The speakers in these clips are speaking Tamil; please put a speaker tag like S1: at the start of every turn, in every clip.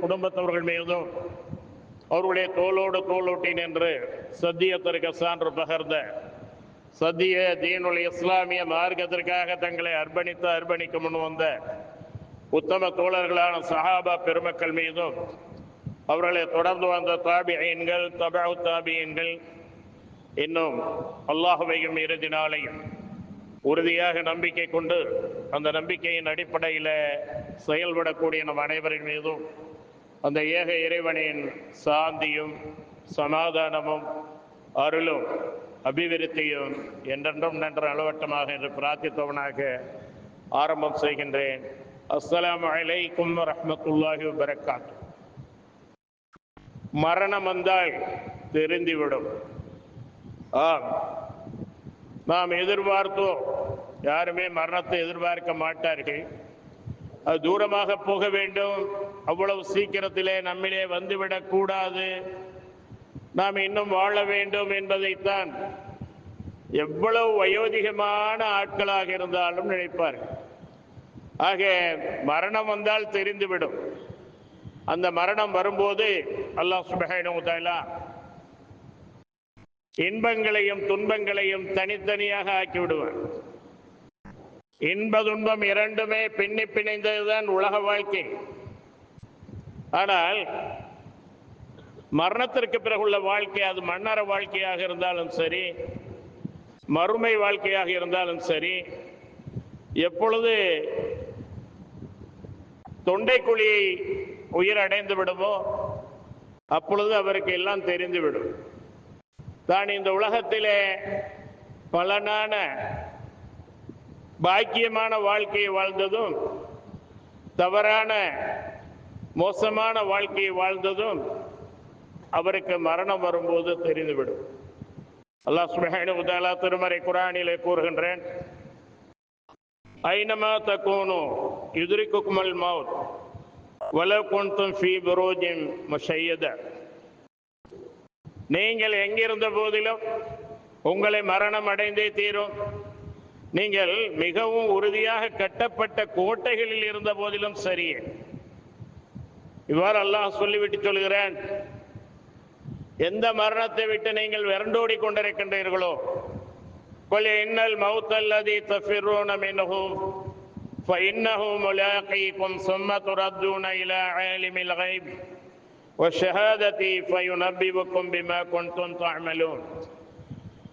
S1: குடும்பத்தவர்கள் மீதும் அவர்களுடைய தோளோடு தோளோட்டி நின்று சத்தியத்திற்கு சான்று பகர்ந்த சத்திய தீனுல் இஸ்லாமிய மார்க்கத்திற்காக தங்களை அர்ப்பணித்து அர்ப்பணிக்க முன் வந்த உத்தம தோழர்களான சஹாபா பெருமக்கள் மீதும் அவர்களை தொடர்ந்து வந்த தாபியன்கள் தபாவு தாபியன்கள் இன்னும் அல்லாஹுவையும் இறுதி நாளையும் உறுதியாக நம்பிக்கை கொண்டு அந்த நம்பிக்கையின் அடிப்படையில் செயல்படக்கூடிய நம் அனைவரின் மீதும் அந்த ஏக இறைவனின் சாந்தியும் சமாதானமும் அருளும் அபிவிருத்தியும் என்றென்றும் நன்ற அளவட்டமாக என்று பிரார்த்தித்தவனாக ஆரம்பம் செய்கின்றேன். அஸ்லாம் அலைக்கும் ரஹமத்துல்லாஹி வபரகாத்து. மரணம் வந்தால் தெரிந்துவிடும். ஆம். நாம் எதிர்பார்த்தோம். யாருமே மரணத்தை எதிர்பார்க்க மாட்டார்கள். அது தூரமாக போக வேண்டும். அவ்வளவு சீக்கிரத்திலே நம்மிலே வந்துவிடக் கூடாது. நாம் இன்னும் வாழ வேண்டும் என்பதைத்தான் எவ்வளவு வயோதிகமான ஆட்களாக இருந்தாலும் நினைப்பார்கள். ஆக மரணம் வந்தால் தெரிந்துவிடும். அந்த மரணம் வரும்போது அல்லாஹ் சுபகாயினா இன்பங்களையும் துன்பங்களையும் தனித்தனியாக ஆக்கி விடுவார் இன்ப துன்பம் இரண்டுமே பின்னி பிணைந்ததுதான் உலக வாழ்க்கை. ஆனால் மரணத்திற்கு பிறகுள்ள வாழ்க்கை அது மன்னர வாழ்க்கையாக இருந்தாலும் சரி மறுமை வாழ்க்கையாக இருந்தாலும் சரி எப்பொழுது தொண்டைக்குழியை உயிர் அடைந்து விடுமோ அப்பொழுது அவருக்கு எல்லாம் தெரிந்துவிடும். தான் இந்த உலகத்திலே பலனான பாக்கியமான வாழ்க்கையை வாழ்ந்ததும் தவறான மோசமான வாழ்க்கையை வாழ்ந்ததும் அவருக்கு மரணம் வரும்போது தெரிந்துவிடும். அல்லாஹ் சுபஹானு வ திருமறை குர்ஆனிலே கூறுகின்றேன். ஐனமா தகூனு யுத்ரிக்குக்குமல் மௌத் வலவ் குன்தும் ஃபீ புரூஜின் முஷையதா. நீங்கள் எங்கிருந்த போதிலும் உங்களை மரணம் அடைந்தே தீரும். நீங்கள் மிகவும் உறுதியாக கட்டப்பட்ட கோட்டைகளில் இருந்த போதிலும் சரியே. இவ்வாறு அல்லாஹ் சொல்லிவிட்டு சொல்கிறேன் எந்த மரணத்தை விட்டு நீங்கள் விரண்டோடி கொண்டிருக்கின்றீர்களோ قل إن الموت الذي تفرون منه فإنه ملاقيكم ثم تردون إلى عالم الغيب والشهادة فينبئكم بما كنتم تعملون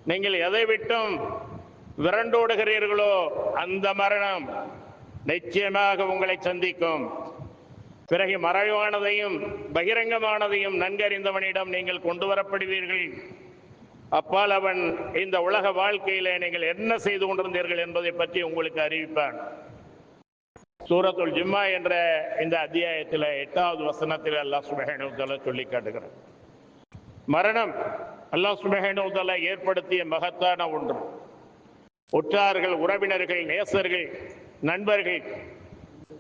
S1: நீங்கள் எதை விட்டும் விரண்டோடுகிறீர்களோ அந்த மரணம் நிச்சயமாக உங்களை சந்திக்கும் பிறகு மறைவானதையும் பகிரங்கமானதையும் நன்கறிந்தவனிடம் நீங்கள் கொண்டு வரப்படுவீர்கள் அப்பால் அவன் இந்த உலக வாழ்க்கையில நீங்கள் என்ன செய்து கொண்டிருந்தீர்கள் என்பதை பற்றி உங்களுக்கு அறிவிப்பான். சூரத்துல் ஜிம்மா என்ற இந்த அத்தியாயத்தில் எட்டாவது வசனத்தில் அல்லாஹ் சுபஹேனுதல சொல்லி காட்டுகிறார் மரணம் அல்லாஹ் சுபஹேனுதல ஏற்படுத்திய மகத்தான ஒன்று. உற்றார்கள் உறவினர்கள் நேசர்கள் நண்பர்கள்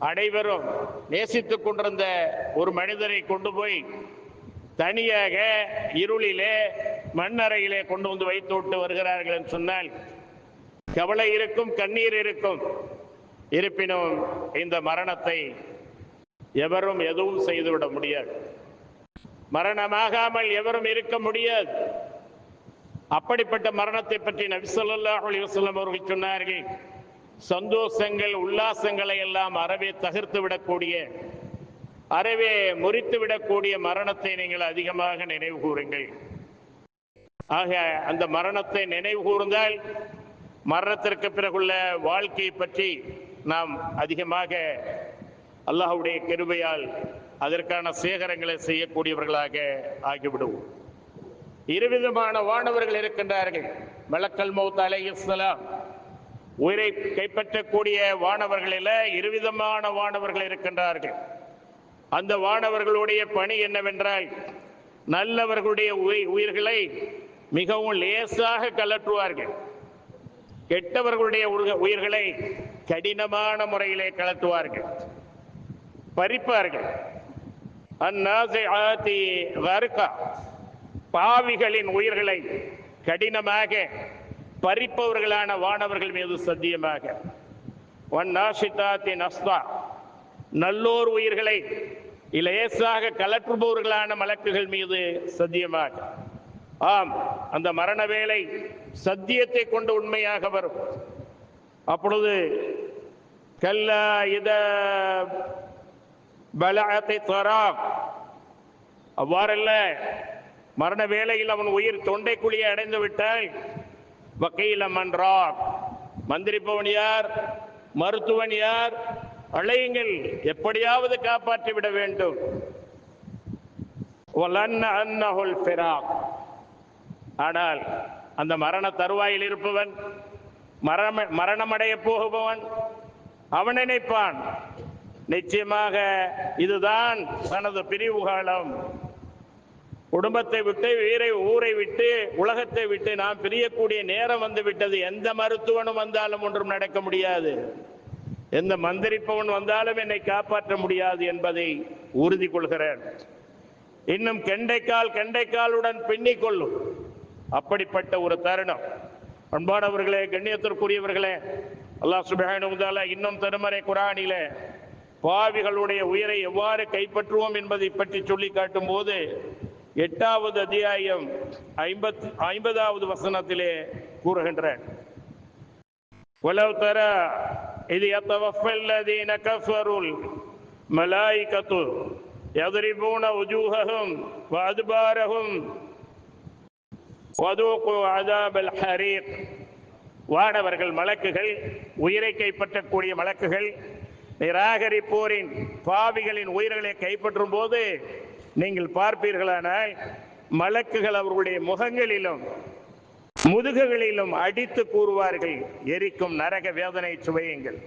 S1: அனைவரும் நேசித்துக் கொண்டிருந்த ஒரு மனிதரை கொண்டு போய் தனியாக இருளிலே மண்ணறையிலே கொண்டு வந்து வைத்து விட்டு வருகிறார்கள் என்று சொன்னால் கவலை இருக்கும் கண்ணீர் இருக்கும். இருப்பினும் இந்த மரணத்தை எவரும் எதுவும் செய்துவிட முடியாது. மரணமாகாமல் எவரும் இருக்க முடியாது. அப்படிப்பட்ட மரணத்தை பற்றி நபி ஸல்லல்லாஹு அலைஹி அவர்கள் சொன்னார்கள். சந்தோஷங்கள் உல்லாசங்களை எல்லாம் அறவே தகர்த்து விடக்கூடிய அறவே முறித்து விடக்கூடிய மரணத்தை நீங்கள் அதிகமாக நினைவு கூறுங்கள். ஆக அந்த மரணத்தை நினைவு கூர்ந்தால் மரணத்திற்கு பிறகுள்ள வாழ்க்கையை பற்றி நாம் அதிகமாக அல்லாஹ்வுடைய கிருபையால் அதற்கான சேகரங்களை செய்யக்கூடியவர்களாக ஆகிவிடுவோம். இருவிதமான வானவர்கள் இருக்கின்றார்கள். மலக்கல் மௌத் அலைஹிஸ்ஸலாம் உயிரை கைப்பற்றக்கூடிய வானவர்களில் இருவிதமான வானவர்கள் இருக்கின்றார்கள். அந்த வானவர்களுடைய பணி என்னவென்றால் நல்லவர்களுடைய உயி- உயிர்களை மிகவும் லேசாக கலற்றுவார்கள் கெட்டவர்களுடைய உருக- உயிர்களை கடினமான முறையிலே கலத்துவார்கள் பறிப்பார்கள். அந்நாசிஆத்தி கர்கா பாவிகளின் உயிர்களை கடினமாக பறிப்பவர்களான வானவர்கள் மீது சத்தியமாக. வன்னாஷிதாத்தி அஸ்தா நல்லோர் உயிர்களை இலேசாக கலற்றுபவர்களான மலக்குகள் மீது சத்தியமாக. ஆம் அந்த மரண வேலை சத்தியத்தை கொண்டு உண்மையாக வரும். அப்பொழுது கல்லா இத பலத்தை தராம். அவ்வாறல்ல மரண வேளையில் அவன் உயிர் தொண்டைக்குழியை அடைந்து விட்டால் வக்கீல மன்றாக் மந்திரிப்பவன் யார்? மருத்துவன் யார்? அழையுங்கள். எப்படியாவது காப்பாற்றி விட வேண்டும். ஆனால் அந்த மரண தருவாயில் இருப்பவன் மரம மரணமடைய போகுபவன் அவன் நினைப்பான் நிச்சயமாக இதுதான் தனது பிரிவு காலம். குடும்பத்தை விட்டு வீரை ஊரை விட்டு உலகத்தை விட்டு நாம் பிரியக்கூடிய நேரம் வந்து விட்டது எந்த மருத்துவனும் வந்தாலும் ஒன்றும் நடக்க முடியாது. எந்த மந்திரிப்பவன் வந்தாலும் என்னை காப்பாற்ற முடியாது என்பதை உறுதி கொள்கிறேன். இன்னும் கெண்டைக்கால் கெண்டைக்காலுடன் பின்னிக் கொள்ளும். அப்படிப்பட்ட ஒரு தருணம். அன்பானவர்களே கண்ணியத்திற்குரியவர்களே அல்லாஹ் சுப்ஹானஹு இன்னும் திருமறை குரானிலே பாவிகளுடைய உயிரை எவ்வாறு கைப்பற்றுவோம் என்பதை பற்றி சொல்லி காட்டும் போது எட்டாவது அத்தியாயம் ஐம்பத் ஐம்பதாவது வசனத்திலே கூறுகின்றேன் ولو ترى إذ يتوفى الذين كفروا الملائكة يضربون وجوههم وأدبارهم وذوقوا عذاب الحريق வானவர்கள் மலக்குகள் உயிரை கைப்பற்றக்கூடிய மலக்குகள் நிராகரிப்போரின் பாவிகளின் உயிர்களை கைப்பற்றும் போது நீங்கள் பார்ப்பீர்களானால் மலக்குகள் அவர்களுடைய முகங்களிலும் முதுகுகளிலும் அடித்து கூறுவார்கள் எரிக்கும் நரக வேதனை சுவையுங்கள்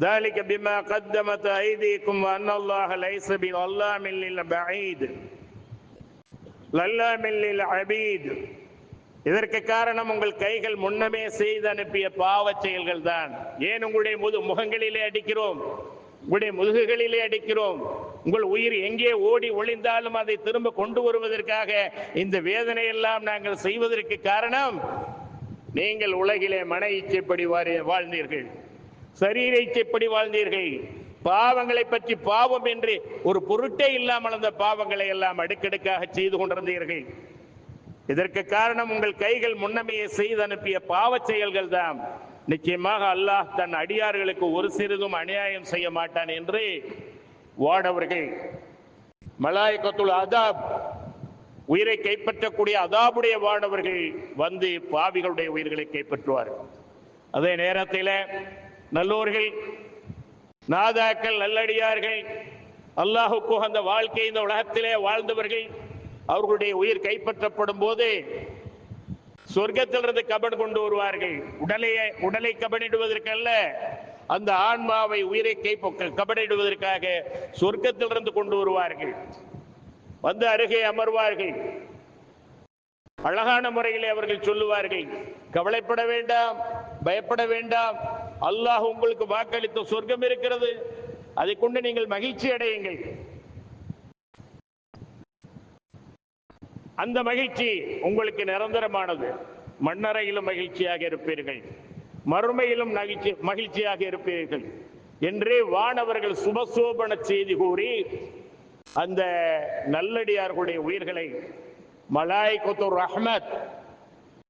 S1: ذلك بما قدمت أيديكم وأن الله ليس بظلام للبعيد للام للعبيد இதற்கு காரணம் உங்கள் கைகள் முன்னமே செய்து அனுப்பிய பாவச் செயல்கள் தான் ஏன் உங்களுடைய முது முகங்களிலே அடிக்கிறோம் உங்களுடைய முதுகுகளிலே அடிக்கிறோம் உங்கள் உயிர் எங்கே ஓடி ஒளிந்தாலும் அதை திரும்ப கொண்டு வருவதற்காக இந்த வேதனை எல்லாம் நாங்கள் செய்வதற்கு காரணம் நீங்கள் உலகிலே மன இச்சைப்படி வாழ்ந்தீர்கள் சரீர இச்சைப்படி வாழ்ந்தீர்கள். பாவங்களை பற்றி பாவம் என்று ஒரு பொருட்டே இல்லாமல் அந்த பாவங்களை எல்லாம் அடுக்கடுக்காக செய்து கொண்டிருந்தீர்கள். இதற்கு காரணம் உங்கள் கைகள் முன்னமையை செய்து அனுப்பிய பாவச் செயல்கள் தான் நிச்சயமாக அல்லாஹ் தன் அடியார்களுக்கு ஒரு சிறிதும் அநியாயம் செய்ய மாட்டான் என்று வாடவர்கள் மலாயக்கத்துல் அதாப் உயிரை கைப்பற்றக்கூடிய அதாபுடைய வாடவர்கள் வந்து பாவிகளுடைய உயிர்களை கைப்பற்றுவார்கள் அதே நேரத்தில் நல்லோர்கள் நாதாக்கள் நல்லடியார்கள் அல்லாஹுக்கு அந்த வாழ்க்கை இந்த உலகத்திலே வாழ்ந்தவர்கள் அவர்களுடைய உயிர் கைப்பற்றப்படும் போது சொர்க்கத்திலிருந்து கபன் கொண்டு வருவார்கள். உடலையே உடலை கபனிடுவதற்கல்ல அந்த ஆன்மாவை உயிரை கைப்ப கபடிடுவதற்காக சொர்க்கத்திலிருந்து கொண்டு வருவார்கள். வந்து அருகே அமர்வார்கள். அழகான முறையிலே அவர்கள் சொல்லுவார்கள் கவலைப்பட வேண்டாம் பயப்பட வேண்டாம். அல்லாஹ் உங்களுக்கு வாக்களித்த சொர்க்கம் இருக்கிறது. அதை கொண்டு நீங்கள் மகிழ்ச்சி அடையுங்கள். அந்த மகிழ்ச்சி உங்களுக்கு நிரந்தரமானது. மண்ணறையிலும் மகிழ்ச்சியாக இருப்பீர்கள். மறுமையிலும் மகிழ்ச்சி மகிழ்ச்சியாக இருப்பீர்கள். என்றே வானவர்கள் சுபசோபன செய்தி கூறி அந்த நல்லடியார்களுடைய உயிர்களை மலாய்கத்துர் ரஹ்மத்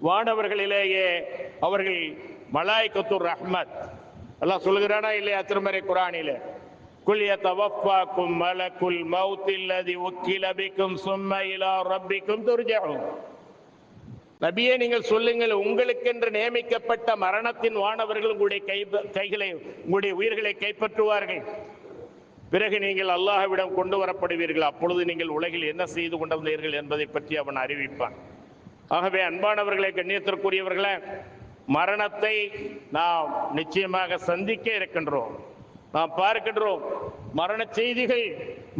S1: வானவர்களிலேயே அவர்கள் மலாய்கத்துர் ரஹ்மத். எல்லாம் சொல்கிறானா இல்லையா திருமறை குரானில? குளிய தவப்பாக்கும் மலக்குல் மௌத்தில் அல்லதி உக்கில் அபிக்கும் சும்ம ரப்பிக்கும் துர்ஜஊன் நபியே நீங்கள் சொல்லுங்கள் உங்களுக்கென்று நியமிக்கப்பட்ட மரணத்தின் வானவர்கள் உங்களுடைய கை கைகளை உங்களுடைய உயிர்களை கைப்பற்றுவார்கள். பிறகு நீங்கள் அல்லாஹ்விடம் கொண்டு வரப்படுவீர்கள். அப்பொழுது நீங்கள் உலகில் என்ன செய்து கொண்டிருந்தீர்கள் என்பதை பற்றி அவன் அறிவிப்பான். ஆகவே அன்பானவர்களை கண்ணியத்திற்குரியவர்களே மரணத்தை நாம் நிச்சயமாக சந்திக்க இருக்கின்றோம். நாம் பார்க்கின்றோம் மரண செய்திகள்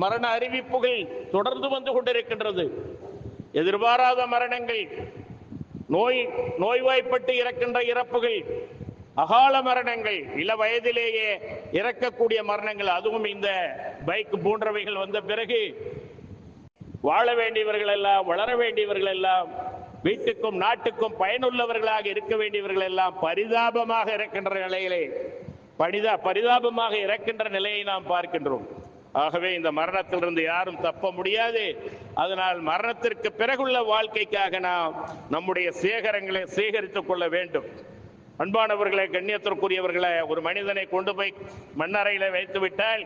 S1: மரண அறிவிப்புகள் தொடர்ந்து வந்து கொண்டிருக்கின்றது. எதிர்பாராத மரணங்கள் நோய் நோய்வாய்ப்பட்டு இறக்கின்ற இறப்புகள் அகால மரணங்கள் இள வயதிலேயே இறக்கக்கூடிய மரணங்கள் அதுவும் இந்த பைக் போன்றவைகள் வந்த பிறகு வாழ வேண்டியவர்கள் எல்லாம் வளர வேண்டியவர்கள் எல்லாம் வீட்டுக்கும் நாட்டுக்கும் பயனுள்ளவர்களாக இருக்க வேண்டியவர்கள் எல்லாம் பரிதாபமாக இறக்கின்ற நிலையிலே பரிதா பரிதாபமாக இறக்கின்ற நிலையை நாம் பார்க்கின்றோம். ஆகவே இந்த மரணத்திலிருந்து யாரும் தப்ப முடியாது. அதனால் மரணத்திற்கு பிறகுள்ள வாழ்க்கைக்காக நாம் நம்முடைய சேகரங்களை சேகரித்துக் கொள்ள வேண்டும். அன்பானவர்களை கண்ணியத்திற்குரியவர்களை ஒரு மனிதனை கொண்டு போய் மண்ணறையில வைத்து விட்டால்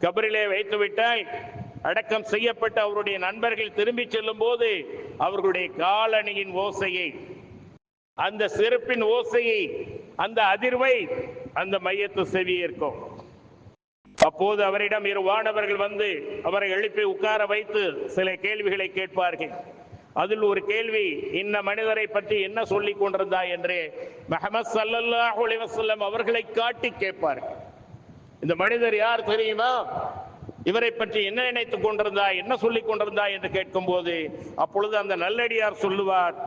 S1: கபரிலே வைத்து விட்டால் அடக்கம் செய்யப்பட்ட அவருடைய நண்பர்கள் திரும்பி செல்லும் போது அவர்களுடைய காலணியின் ஓசையை அந்த செருப்பின் ஓசையை அந்த அதிர்வை அந்த மையத்து செவியேற்கும். அப்போது அவரிடம் இரு வானவர்கள் வந்து அவரை எழுப்பி உட்கார வைத்து சில கேள்விகளை கேட்பார்கள். அதில் ஒரு கேள்வி இந்த மனிதரை பற்றி என்ன சொல்லிக் கொண்டிருந்தாய்? என்று முஹம்மது ஸல்லல்லாஹு அலிவசல்லம் அவர்களை காட்டி கேட்பார்கள். இந்த மனிதர் யார் தெரியுமா? இவரை பற்றி என்ன நினைத்துக் கொண்டிருந்தாய்? என்ன சொல்லிக் கொண்டிருந்தாய்? என்று கேட்கும்போது அப்பொழுது அந்த நல்லடியார் சொல்லுவார்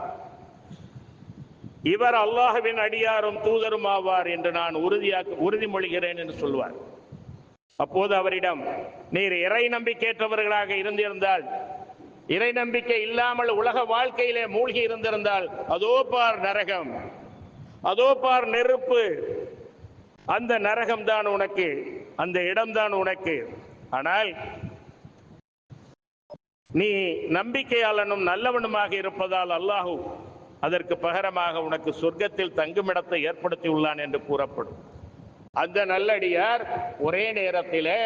S1: இவர் அல்லாஹுவின் அடியாரும் தூதரும் ஆவார் என்று நான் உறுதியாக உறுதிமொழிகிறேன் என்று சொல்வார் அப்போது அவரிடம் நீர் இறை நம்பிக்கையற்றவர்களாக இருந்திருந்தால் இறை நம்பிக்கை இல்லாமல் உலக வாழ்க்கையிலே மூழ்கி இருந்திருந்தால் அதோ பார் நரகம். அதோ பார் நெருப்பு. அந்த நரகம் தான் உனக்கு அந்த இடம்தான் உனக்கு. ஆனால் நீ நம்பிக்கையாளனும் நல்லவனுமாக இருப்பதால் அல்லாஹு அதற்கு பகரமாக உனக்கு சொர்க்கத்தில் தங்குமிடத்தை ஏற்படுத்தியுள்ளான் என்று கூறப்படும். அந்த நல்லடியார் ஒரே நேரத்திலே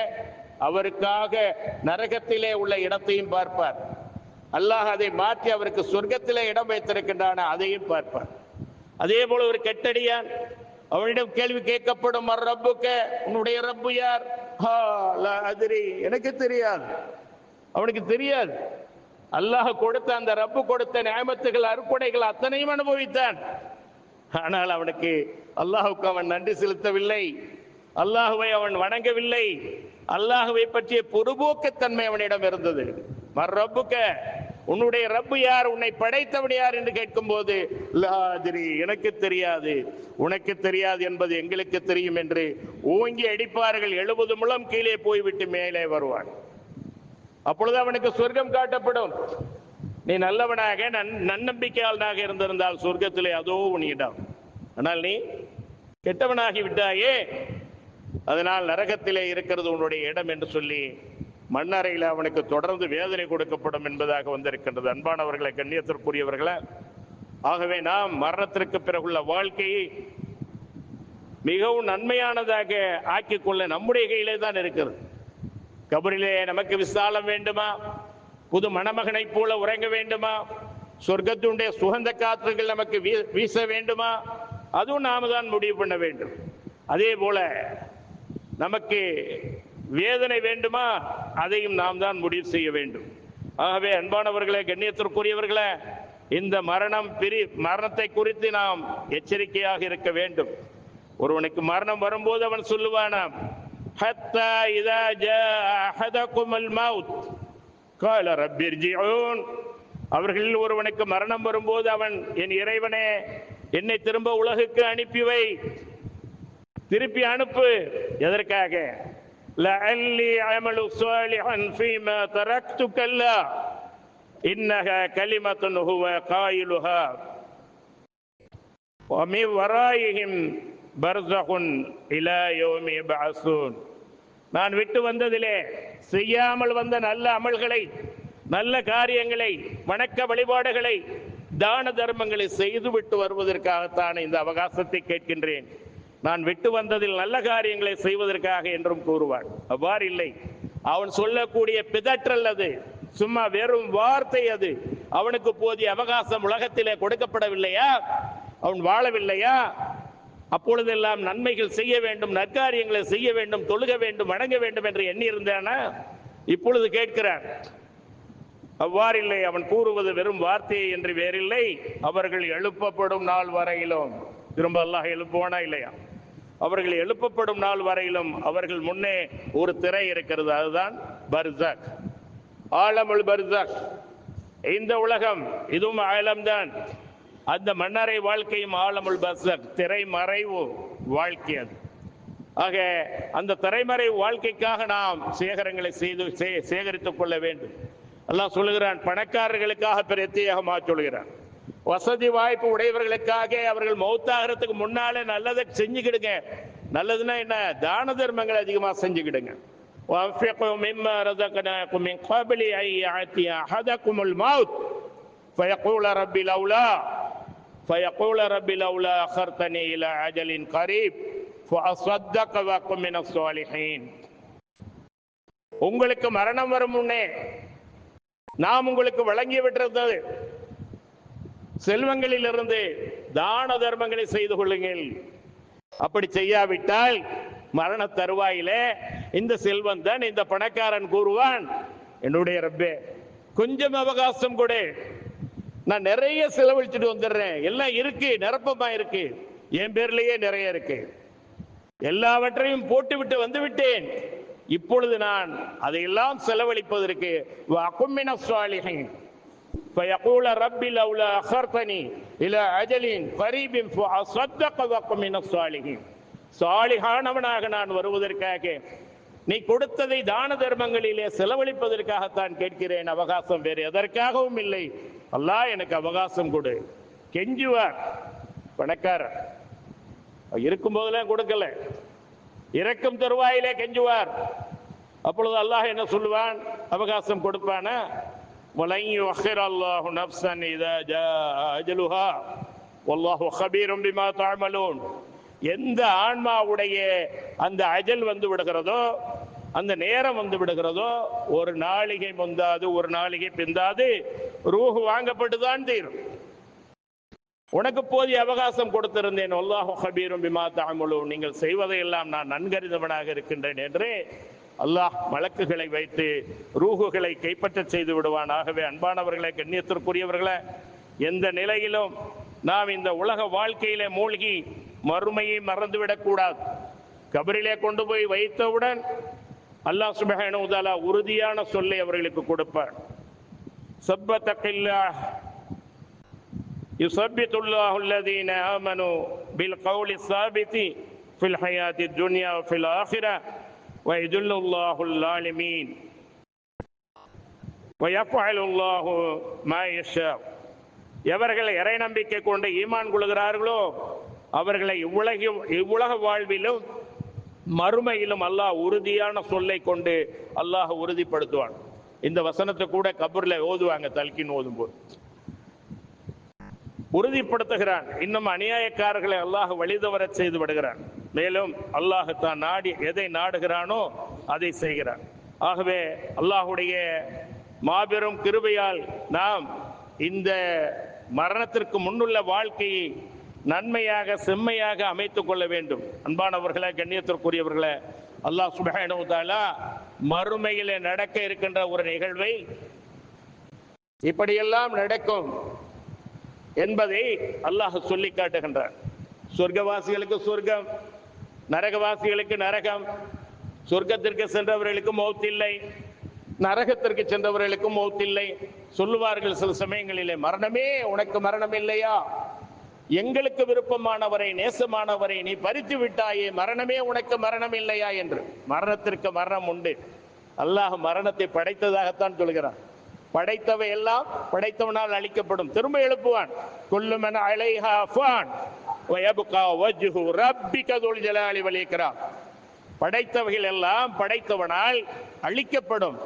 S1: அவருக்காக நரகத்திலே உள்ள இடத்தையும் பார்ப்பார். அல்லாஹ் அதை மாற்றி அவருக்கு சொர்க்கத்திலே இடம் வைத்திருக்கின்றான அதையும் பார்ப்பார். அதே போல ஒரு கெட்டடியான் அவனிடம் கேள்வி கேட்கப்படும் மர் ரப்புக்க உன்னுடைய ரப்பு யார்? அதிரி. எனக்கு தெரியாது. அவனுக்கு தெரியாது. அல்லாஹ் கொடுத்த அந்த ரப்பு கொடுத்த நியமத்துகள் அறுப்படைகள் அத்தனையும் அனுபவித்தான். ஆனால் அவனுக்கு அல்லாஹுக்கு அவன் நன்றி செலுத்தவில்லை. அல்லாஹுவை அவன் வணங்கவில்லை. அல்லாஹுவை பற்றிய பொறுபோக்குத்தன்மை அவனிடம் இருந்தது. மர்ரப்புக்க உன்னுடைய ரப்பு யார்? உன்னை படைத்தவன் யார்? என்று கேட்கும்போது லாதிரி எனக்கு தெரியாது. உனக்கு தெரியாது என்பது எங்களுக்கு தெரியும் என்று ஓங்கி அடிப்பார்கள். எழுபது முழம் கீழே போய்விட்டு மேலே வருவான். அப்பொழுது அவனுக்கு சொர்க்கம் காட்டப்படும். நீ நல்லவனாக நன் நன்னம்பிக்கையாளனாக இருந்திருந்தால் சொர்க்கத்திலே அதோ உனியிடம் ஆனால் நீ கெட்டவனாகி விட்டாயே அதனால் நரகத்திலே இருக்கிறது உன்னுடைய இடம் என்று சொல்லி மண்ணறையில் அவனுக்கு தொடர்ந்து வேதனை கொடுக்கப்படும் என்பதாக வந்திருக்கின்றது. அன்பானவர்களை கண்ணியத்திற்குரியவர்களே ஆகவே நாம் மரணத்திற்கு பிறகுள்ள வாழ்க்கையை மிகவும் நன்மையானதாக ஆக்கிக்கொள்ள நம்முடைய கையிலே தான் இருக்கிறது. கபரிலே நமக்கு விசாலம் வேண்டுமா? புது மணமகனைப் போல உறங்க வேண்டுமா? சொர்க்கத்துடைய சுகந்த காற்றுகள் நமக்கு வீ- வீச வேண்டுமா? அதுவும் நாம தான் முடிவு பண்ண வேண்டும். அதே போல நமக்கு வேதனை வேண்டுமா? அதையும் நாம் தான் முடிவு செய்ய வேண்டும். ஆகவே அன்பானவர்களே கண்ணியத்திற்குரியவர்களே இந்த மரணம் பிரி மரணத்தை குறித்து நாம் எச்சரிக்கையாக இருக்க வேண்டும். ஒருவனுக்கு மரணம் வரும்போது அவன் சொல்லுவானாம் ஹத்தா இதா ஜா அஹதகுமுல் மவுத். கால ரப்பிர்ஜியூன் அவர்களில் ஒருவனுக்கு மரணம் வரும்போது அவன் என் இறைவனே என்னை திரும்ப உலகுக்கு அனுப்பிவை திருப்பி அனுப்பு. எதற்காக? லஅல்லி அமலு சாலிஹன் ஃபீமா தரக்து கல்லா இன்னக கலிமத்துன் ஹுவ காயிலுஹா. வமி வராயிஹிம் பர்சகுன் இலா யௌமி நான் விட்டு வந்ததிலே செய்யாமல் வந்த நல்ல அமல்களை நல்ல காரியங்களை வணக்க வழிபாடுகளை தான தர்மங்களை செய்துவிட்டு வருவதற்காகத்தான் இந்த அவகாசத்தை கேட்கின்றேன். நான் விட்டு வந்ததில் நல்ல காரியங்களை செய்வதற்காக என்றும் கூறுவான் அவ்வாறு இல்லை. அவன் சொல்லக்கூடிய பிதற்றல் அது. சும்மா வெறும் வார்த்தை அது. அவனுக்கு போதிய அவகாசம் உலகத்திலே கொடுக்கப்படவில்லையா? அவன் வாழவில்லையா? அப்பொழுதெல்லாம் நன்மைகள் செய்ய வேண்டும் நற்காரியங்களை செய்ய வேண்டும் தொழுக வேண்டும் வணங்க வேண்டும் என்று எண்ணி இருந்தானா இப்பொழுது கேட்கிறான் அவ்வாறில்லை அவன் கூறுவது வெறும் வார்த்தையை என்று வேறில்லை. அவர்கள் எழுப்பப்படும் நாள் வரையிலும் திரும்ப அல்லாஹ் எழுப்புவானா இல்லையா? அவர்கள் எழுப்பப்படும் நாள் வரையிலும் அவர்கள் முன்னே ஒரு திரை இருக்கிறது அதுதான் பர்சாக். ஆலமுல் பர்சாக். இந்த உலகம் இதுவும் ஆழம்தான். அந்த மன்னரை வாழ்க்கையும் ஆலமுல் பர்சக் திரைமறைவு வாழ்க்கை அது ஆக அந்த திரைமறை வாழ்க்கைக்காக நாம் சேகரங்களை செய்து சே- சேகரித்துக் கொள்ள வேண்டும் அல்லாஹ் சொல்லுகிறான் பணக்காரர்களுக்காக பிரத்யேகமாக சொல்கிறான் வசதி வாய்ப்பு உடையவர்களுக்காக அவர்கள் மௌத்தாகிறதுக்கு முன்னாலே நல்லதை செஞ்சுக்கிடுங்க நல்லதுன்னா என்ன தான தர்மங்களை அதிகமாக செஞ்சுக்கிடுங்க وأنفقوا مما رزقناكم من قبل أن يأتي أحدكم الموت فيقول رب لولا فيقول رب لولا أخرتني إلى أجل قريب فأصدق وأكن من الصالحين உங்களுக்கு மரணம் வரும் முன்னே நாம் உங்களுக்கு வழங்கி விட்டிருந்தது செல்வங்களிலிருந்து தான தர்மங்களை செய்து கொள்ளுங்கள் அப்படி செய்யாவிட்டால் மரண தருவாயிலே இந்த செல்வன் தான் இந்த பணக்காரன் கூறுவான் என்னுடைய ரப்பே கொஞ்சம் அவகாசம் கொடு நான் நிறைய செலவழிச்சுட்டு வந்துடுறேன் எல்லாம் இருக்கு நிரப்பமா இருக்கு என் பேர்லயே நிறைய இருக்கு எல்லாவற்றையும் போட்டுவிட்டு வந்து விட்டேன் இப்பொழுது நான் அதையெல்லாம் செலவழிப்பதற்கு அக்குமின சுவாலிகின் فيقول ربي لولا أخرتني إلى أجل قريب فأصدق وأكن من الصالحين சாலிகானவனாக நான் வருவதற்காக நீ கொடுத்ததை தான தர்மங்களிலே செலவழிப்பதற்காகத்தான் கேட்கிறேன் அவகாசம் வேறு எதற்காகவும் இல்லை அல்லா எனக்கு அவகாசம் கொடு. கெஞ்சுவார் பணக்காரர். இருக்கும் போதெல்லாம் கொடுக்கல. இறக்கும் தருவாயிலே கெஞ்சுவார். அப்பொழுது அல்லாஹ் என்ன சொல்லுவான்? அவகாசம் கொடுப்பானா? வலங்கி வஹர் அல்லாஹு நப்சன் இதா அஜலுஹா வல்லாஹு ஹபீரும் பிமா தாமலூன் எந்த ஆன்மாவுடைய அந்த அஜல் வந்து விடுகிறதோ அந்த நேரம் வந்து விடுகிறதோ ஒரு நாளிகை முந்தாது ஒரு நாளிகை பிந்தாது ரூஹு வாங்கப்பட்டுதான் தீரும். உனக்கு போதிய அவகாசம் கொடுத்திருந்தேன். அல்லாஹு ஹபீரும் பிமா தாமுலு நீங்கள் செய்வதையெல்லாம் நான் நன்கறிந்தவனாக இருக்கின்றேன் என்று அல்லாஹ் வழக்குகளை வைத்து ரூகுகளை கைப்பற்ற செய்து விடுவான். ஆகவே அன்பானவர்களே கண்ணியத்திற்குரியவர்களே எந்த நிலையிலும் நாம் இந்த உலக வாழ்க்கையிலே மூழ்கி மறுமையை மறந்துவிடக் கூடாது. கபரிலே கொண்டு போய் வைத்தவுடன் அல்லாஹ் சுபஹானு உதாலா உறுதியான சொல்லை அவர்களுக்கு கொடுப்பார். சப்பத்தகில்லா يثبت الله الذين آمنوا بالقول الثابت في الحياة الدنيا وفي الآخرة ويذل الله الظالمين ويفعل الله ما يشاء எவர்கள் இறை நம்பிக்கை கொண்டு ஈமான் கொள்கிறார்களோ அவர்களை இவ்வுலக இவ்வுலக வாழ்விலும் மறுமையிலும் அல்லாஹ் உறுதியான சொல்லை கொண்டு அல்லாஹ் உறுதிப்படுத்துவான் இந்த வசனத்தை கூட கபூர்ல ஓதுவாங்க தல்கின் ஓதும் போது உறுதிப்படுத்துகிறான். இன்னும் அநியாயக்காரர்களை அல்லாஹ் வழிதவர செய்து விடுகிறான். மேலும் அல்லாஹ் தான் நாடி எதை நாடுகிறானோ அதை செய்கிறான். ஆகவே அல்லாஹுடைய மாபெரும் கிருபையால் நாம் இந்த மரணத்திற்கு முன்னுள்ள வாழ்க்கையை நன்மையாக செம்மையாக அமைத்துக் கொள்ள வேண்டும். அன்பானவர்களே கண்ணியத்திற்குரியவர்களே அல்லாஹ் சுபஹானஹு தஆலா மறுமையிலே நடக்க இருக்கின்ற ஒரு நிகழ்வை இப்படியெல்லாம் நடக்கும் என்பதை அல்லாஹ் சொல்லி காட்டுகின்றார் சொர்க்கவாசிகளுக்கு சொர்க்கம் நரகவாசிகளுக்கு நரகம் சொர்க்கத்திற்கு சென்றவர்களுக்கு மௌத்தில்லை நரகத்திற்கு சென்றவர்களுக்கும் மௌத்தில்லை சொல்லுவார்கள் சில சமயங்களிலே மரணமே உனக்கு மரணம் இல்லையா? எங்களுக்கு விருப்பமானவரை நேசமானவரை நீ பறித்து விட்டாயே மரணமே உனக்கு மரணம் இல்லையா? என்று. மரணத்திற்கு மரணம் உண்டு. அல்லாஹ் மரணத்தை படைத்ததாகத்தான் சொல்கிறான். படைத்தவை எல்லாம் படைத்தவனால் அழிக்கப்படும். திரும்ப எழுப்புவான். குல்லுமன் அலைஹா ஃபான். வயபுகா வஜ்ஹு ரப்பிக துல் ஜலாலி வல் படைத்தவைகள் எல்லாம் படைத்தவனால் அழிக்கப்படும்.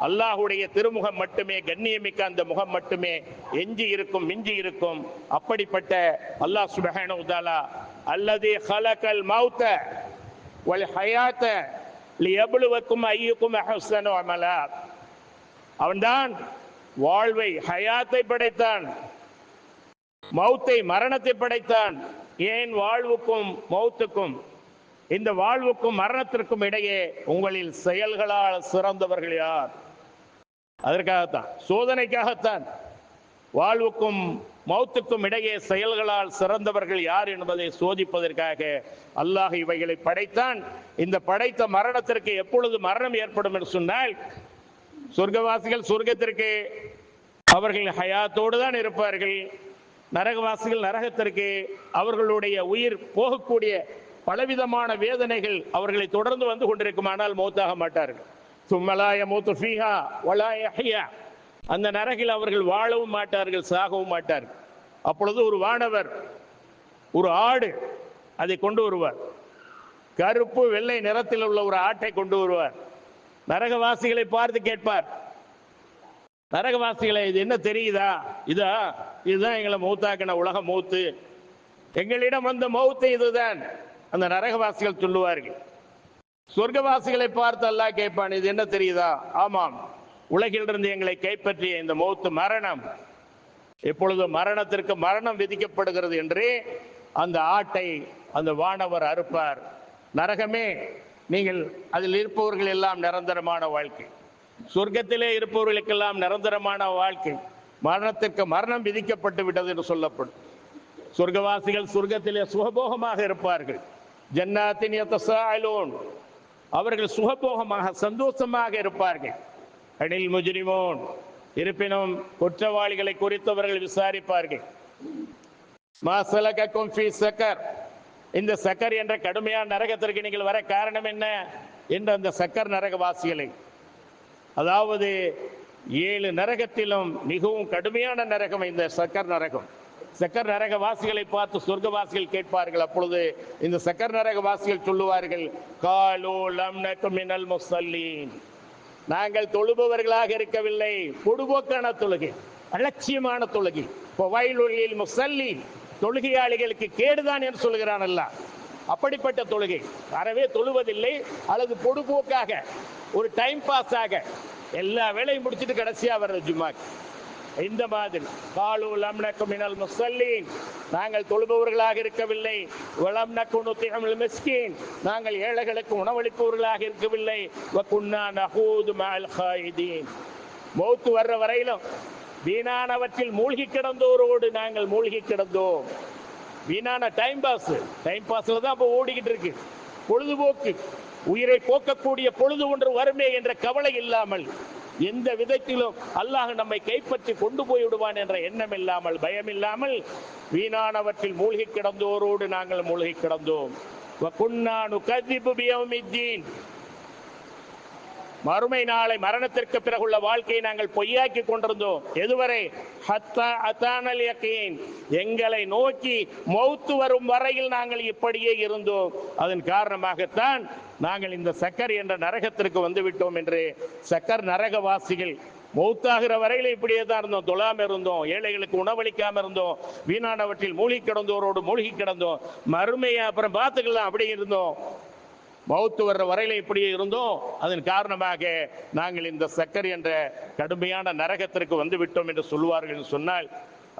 S1: அல்லாஹுடைய திருமுகம் மட்டுமே கண்ணியமிக்க அந்த முகம் மட்டுமே எஞ்சி இருக்கும் மிஞ்சி இருக்கும். அப்படிப்பட்ட அல்லாஹ் சுபஹானஹு அல்லது அல்லதி ஹலகல் மௌத்த வல் ஹயாத்த லியப்லுவக்கும் ஐயுக்கும் அஹ்ஸனு அமலா அவன்தான் வாழ்வை ஹயாத்தை படைத்தான். மௌத்தை மரணத்தை படைத்தான். ஏன் வாழ்வுக்கும் மௌத்துக்கும் இந்த வாழ்வுக்கும் மரணத்திற்கும் இடையே உங்களில் செயல்களால் சிறந்தவர்கள் யார்? அதற்காகத்தான் சோதனைக்காகத்தான் வாழ்வுக்கும் மௌத்துக்கும் இடையே செயல்களால் சிறந்தவர்கள் யார் என்பதை சோதிப்பதற்காக அல்லாஹ் இவைகளை படைத்தான். இந்த படைத்த மரணத்திற்கு எப்பொழுது மரணம் ஏற்படும் என்று சொன்னால் சொர்க்கவாசிகள் சொர்க்கத்திற்கு அவர்கள் ஹயாத்தோடு தான் இருப்பார்கள். நரகவாசிகள் நரகத்திற்கு அவர்களுடைய உயிர் போகக்கூடிய பலவிதமான வேதனைகள் அவர்களை தொடர்ந்து வந்து கொண்டிருக்குமானால் மௌத்தாக மாட்டார்கள். சும்மலாய மூத்து ஃபீஹா வலாய ஹையா அந்த நரகில் அவர்கள் வாழவும் மாட்டார்கள் சாகவும் மாட்டார்கள். அப்பொழுது ஒரு வானவர் ஒரு ஆடு அதை கொண்டு வருவார். கருப்பு வெள்ளை நிறத்தில் உள்ள ஒரு ஆட்டை கொண்டு வருவார். நரகவாசிகளை பார்த்து கேட்பார். நரகவாசிகளை இது என்ன தெரியுதா? இதா இதுதான் எங்களை மௌத்தாக்கின உலக மௌத்து. எங்களிடம் வந்த மௌத்து இதுதான். அந்த நரகவாசிகள் சொல்லுவார்கள். சொர்க்கவாசிகளை பார்த்து அல்லாஹ் கேட்பான் இது என்ன தெரியுதா? ஆமாம் உலகிலிருந்து எங்களை கைப்பற்றிய இந்த மௌத்து மரணம். இப்பொழுது மரணத்திற்கு மரணம் விதிக்கப்படுகிறது என்று அந்த ஆட்டை அந்த வானவர் அறுப்பார். நரகமே நீங்கள் அதில் இருப்பவர்கள் எல்லாம் நிரந்தரமான வாழ்க்கை. சொர்க்கத்திலே இருப்பவர்களுக்கெல்லாம் நிரந்தரமான வாழ்க்கை. மரணத்திற்கு மரணம் விதிக்கப்பட்டு விட்டது என்று சொல்லப்படும். சொர்க்கவாசிகள் சொர்க்கத்திலே சுகபோகமாக இருப்பார்கள். ஜன்னாத்தின் அவர்கள் சுகபோகமாக சந்தோஷமாக இருப்பார்கள். அனில் முஜிரிமோன். இருப்பினும் குற்றவாளிகளை குறித்தவர்கள் விசாரிப்பார்கள். மாசலகும் ஃபீ சக்கர். இந்த சக்கர் என்ற கடுமையான நரகத்திற்கு நீங்கள் வர காரணம் என்ன என்று அந்த சக்கர் நரகவாசிகளை. அதாவது ஏழு நரகத்திலும் மிகவும் கடுமையான நரகம் இந்த சக்கர் நரகம். சக்கர் நரகவாசிகளை பார்த்து சொர்க்கவாசிகள் கேட்பார்கள். அப்பொழுது இந்த சக்கர் நரகவாசிகள் சொல்லுவார்கள் காலோ லம் நக்கு மினல் முசல்லீன். நாங்கள் தொழுபவர்களாக இருக்கவில்லை. பொடுபோக்கான தொழுகை அலட்சியமான தொழுகை. இப்போ வயலொலியில் முசல்லீன் தொழுகையாளிகளுக்கு கேடுதான் என்று சொல்கிறான் அப்படிப்பட்ட தொழுகை அறவே தொழுவதில்லை அல்லது பொடுபோக்காக ஒரு டைம் பாஸ் ஆக எல்லா வேலையும் முடிச்சுட்டு கடைசியா வர்றது ஜும்மாக்கு. இந்த மாதிரி காலு லம் மினல் முசல்லீன் நாங்கள் தொழுபவர்களாக இருக்கவில்லை. வளம் நக்கு நுத்திகமில் மிஸ்கீன். நாங்கள் ஏழைகளுக்கு உணவளிப்பவர்களாக இருக்கவில்லை. வகுன்னா நஹூது மஅல் ஹாயிதீன். மௌத்து வர்ற வரையிலும் வீணானவற்றில் மூழ்கி கிடந்தோரோடு நாங்கள் மூழ்கி கிடந்தோம். வீணான டைம் பாஸ் டைம் பாஸ்ல தான் இப்போ ஓடிக்கிட்டு இருக்கு. பொழுதுபோக்கு உயிரை போக்கக்கூடிய பொழுது ஒன்று வருமே என்ற கவலை இல்லாமல் எந்த விதத்திலும் அல்லாஹ் நம்மை கைப்பற்றி கொண்டு போய் விடுவான் என்ற எண்ணம் இல்லாமல் பயம் இல்லாமல் வீணானவற்றில் மூழ்கி கிடந்தோரோடு நாங்கள் மூழ்கி கிடந்தோம். மறுமை நாளை மரணத்திற்கு பிறகுள்ள வாழ்க்கையை நாங்கள் பொய்யாக்கி கொண்டிருந்தோம். எதுவரை? ஹத்தா அத்தானல் யக்கீன் எங்களை நோக்கி மௌத்து வரும் வரையில் நாங்கள் இப்படியே இருந்தோம். அதன் காரணமாகத்தான் நாங்கள் இந்த சக்கர் என்ற நரகத்திற்கு வந்து விட்டோம் என்று சக்கர் நரகவாசிகள் மௌத்தாகிற வரையில இப்படியே தான் இருந்தோம். தொழாம இருந்தோம். ஏழைகளுக்கு உணவளிக்காம இருந்தோம். வீணானவற்றில் மூழ்கி கிடந்தோரோடு மூழ்கி கிடந்தோம். மறுமையை அப்புறம் பார்த்துக்கலாம். அப்படி இருந்தோம். மௌத்து வர்ற வரையில இப்படியே இருந்தோம். அதன் காரணமாக நாங்கள் இந்த சக்கர் என்ற கடுமையான நரகத்திற்கு வந்து விட்டோம் என்று சொல்லுவார்கள் சொன்னால்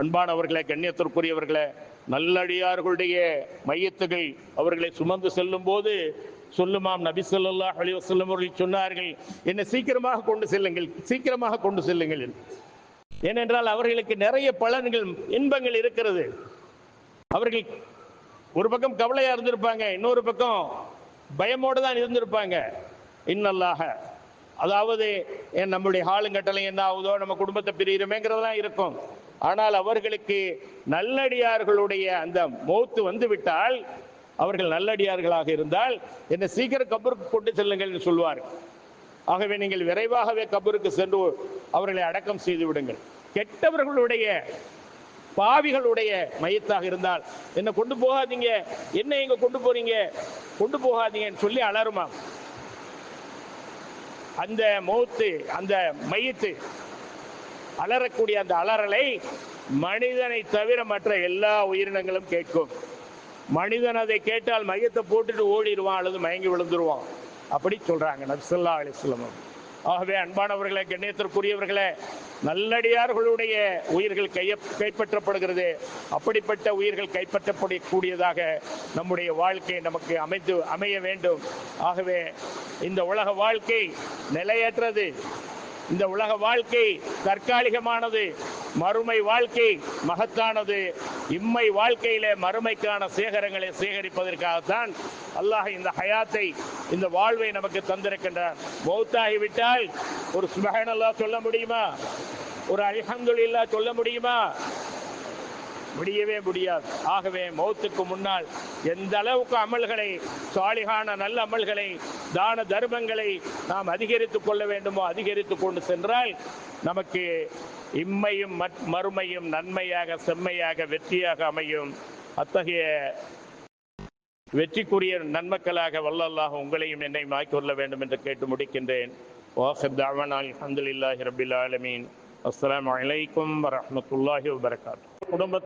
S1: அன்பானவர்களே கண்ணியத்திற்குரியவர்களே நல்லடியார்களுடைய மையத்துகள் அவர்களை சுமந்து செல்லும் போது சொல்லுமாம் நபி சொல்லா அலி வசல்லம் அவர்கள் சொன்னார்கள் என்னை சீக்கிரமாக கொண்டு செல்லுங்கள் சீக்கிரமாக கொண்டு செல்லுங்கள் ஏனென்றால் அவர்களுக்கு நிறைய பலன்கள் இன்பங்கள் இருக்கிறது. அவர்கள் ஒரு பக்கம் கவலையா இருந்திருப்பாங்க இன்னொரு பக்கம் பயமோடு தான் இருந்திருப்பாங்க. இன்னல்லாக. அதாவது ஏன் நம்முடைய ஆளுங்கட்டளை என்ன ஆகுதோ நம்ம குடும்பத்தை பிரிகிறோமேங்கிறதெல்லாம் இருக்கும். ஆனால் அவர்களுக்கு நல்லடியார்களுடைய அந்த மௌத்து வந்து விட்டால் அவர்கள் நல்லடியார்களாக இருந்தால் என்னை சீக்கிரம் கபருக்கு கொண்டு செல்லுங்கள் என்று சொல்வார். ஆகவே நீங்கள் விரைவாகவே கபருக்கு சென்று அவர்களை அடக்கம் செய்து விடுங்கள். கெட்டவர்களுடைய பாவிகளுடைய மையத்தாக இருந்தால் என்ன கொண்டு போகாதீங்க. என்ன எங்க கொண்டு போறீங்க? கொண்டு போகாதீங்கன்னு சொல்லி அலருமா அந்த மௌத்து அந்த மையத்து அலறக்கூடிய அந்த அலறலை மனிதனை தவிர மற்ற எல்லா உயிரினங்களும் கேட்கும். மனிதன் அதை கேட்டால் மையத்தை போட்டுட்டு ஓடிடுவான் அல்லது மயங்கி விழுந்துருவான். அப்படி சொல்றாங்க நபிசல்லா அலிஸ்லம் ஆகவே அன்பானவர்களே கண்ணியத்திற்குரியவர்களே நல்லடியார்களுடைய உயிர்கள் கைய கைப்பற்றப்படுகிறது. அப்படிப்பட்ட உயிர்கள் கைப்பற்றப்படக்கூடியதாக நம்முடைய வாழ்க்கை நமக்கு அமைந்து அமைய வேண்டும். ஆகவே இந்த உலக வாழ்க்கை நிலையற்றது. இந்த உலக வாழ்க்கை தற்காலிகமானது மறுமை வாழ்க்கை மகத்தானது. இம்மை வாழ்க்கையில மறுமைக்கான சேகரங்களை சேகரிப்பதற்காகத்தான் அல்லாஹ் இந்த ஹயாத்தை இந்த வாழ்வை நமக்கு தந்திருக்கின்றார் மௌத்தாகிவிட்டால் ஒரு சுபகனல்லா சொல்ல முடியுமா? ஒரு அல்ஹம்துலில்லா சொல்ல முடியுமா? முடியவே முடியாது. ஆகவே மௌத்துக்கு முன்னால் எந்த அளவுக்கு அமல்களை சாலிகான நல்ல அமல்களை தான தர்மங்களை நாம் அதிகரித்துக் கொள்ள வேண்டுமோ அதிகரித்து கொண்டு சென்றால் நமக்கு இம்மையும் மறுமையும் நன்மையாக செம்மையாக வெற்றியாக அமையும். அத்தகைய வெற்றிக்குரிய நன்மக்களாக வல்லல்லாக உங்களையும் என்னை மாய்க்கொள்ள வேண்டும் என்று கேட்டு முடிக்கின்றேன். வாஹிப் தாவன் அலமதுல்லாஹி ரபில் ஆலமீன். அஸ்லாம் வலைக்கம் வரமத்துல்லாஹி வபரகாத். குடும்ப